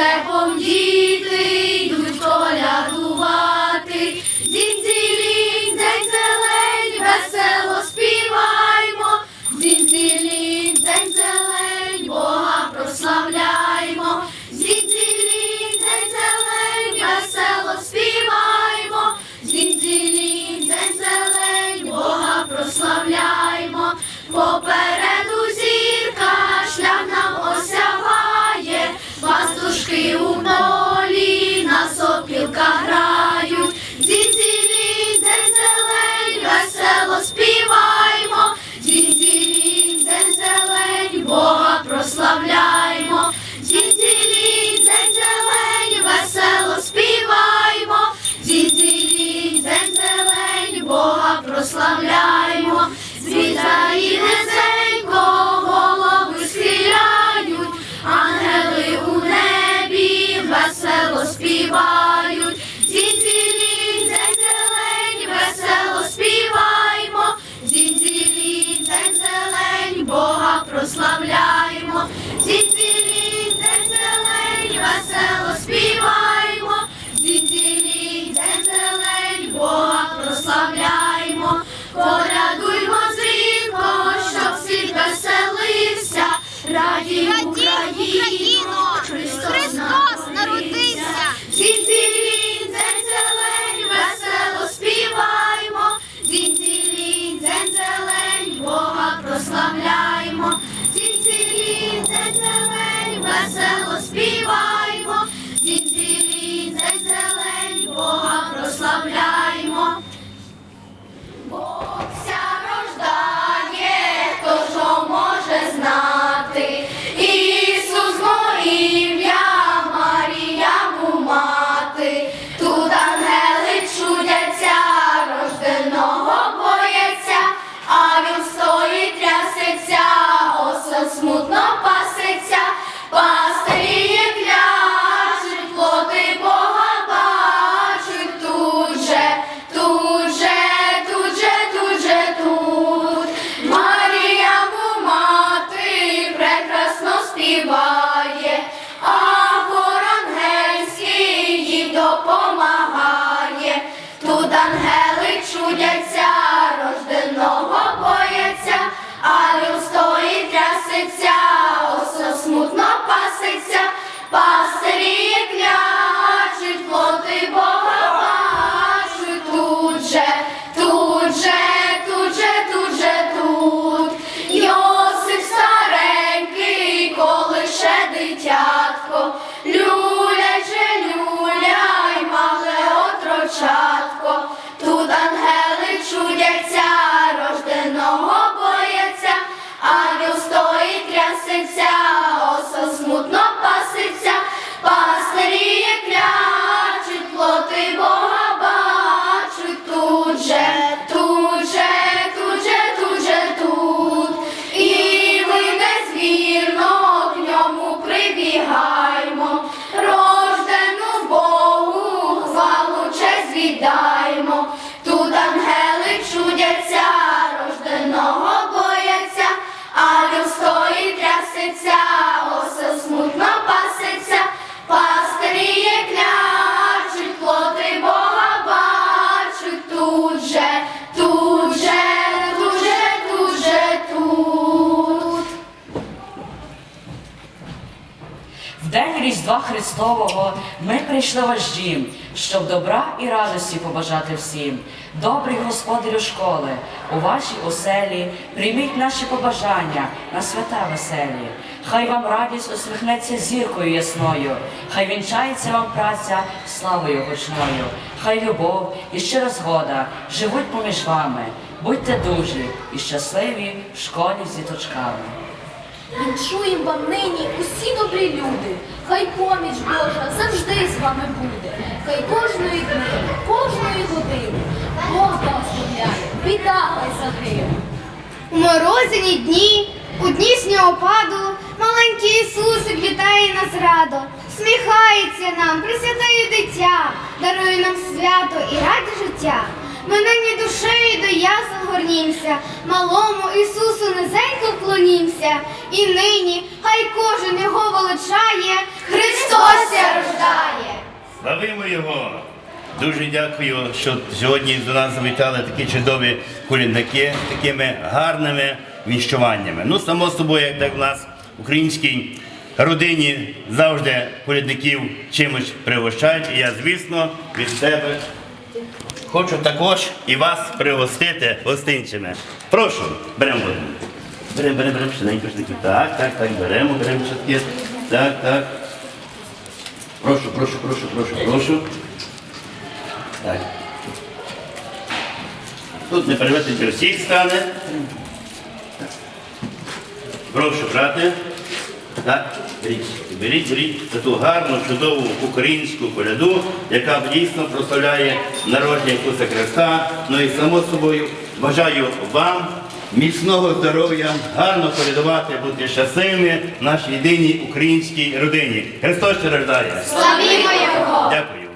вертепом діти Бога Радій дитятко, люляй же люляй, мале отрочатко. Тут ангели чудяться, рожденого бояться, а він стоїть трясеться, віддаймо. Різдва Христового ми прийшли ваш щоб добра і радості побажати всім. Добрий господарю школи, у вашій оселі прийміть наші побажання на свята веселі. Хай вам радість усміхнеться зіркою ясною, хай вінчається вам праця славою гучною, хай любов і щира згода живуть поміж вами. Будьте дужі і щасливі в школі з діточками. Вінчуєм вам нині усі добрі люди. Хай поміч Божа завжди з вами буде. Хай кожної дни, кожної години Бог благословляє, біда хай загине. У морозяні дні, у дні снігопаду, маленький Ісусик вітає нас радо, сміхається нам, присвятає дитя, дарує нам свято і раді життя. Ми нині душею до ясен горнімся, малому Ісусу низенько вклонімся. І нині хай кожен його величає, Христос ся рождає. Славимо його! Дуже дякую, що сьогодні до нас завітали такі чудові колідники з такими гарними віщуваннями. Ну, само собою, як так в нас в українській родині завжди колідників чимось пригощають. І я, звісно, від себе хочу також і вас пригостити гостинцями. Прошу, беремо. Беремо, беремо, беремо швиденько, швиденько. Так, так, так, беремо, беремо швидкі. Так, так. Прошу, прошу, прошу, прошу, прошу. Так. Тут не перевернути всіх стане. Прошу брати. Так, беріть, беріть, беріть таку гарну, чудову українську коляду, яка дійсно прославляє народження Ісуса Христа. Ну і само собою бажаю вам міцного здоров'я, гарно передавати, бути щасливими нашій єдиній українській родині. Христос ще рождає. Славімо Його! Дякую.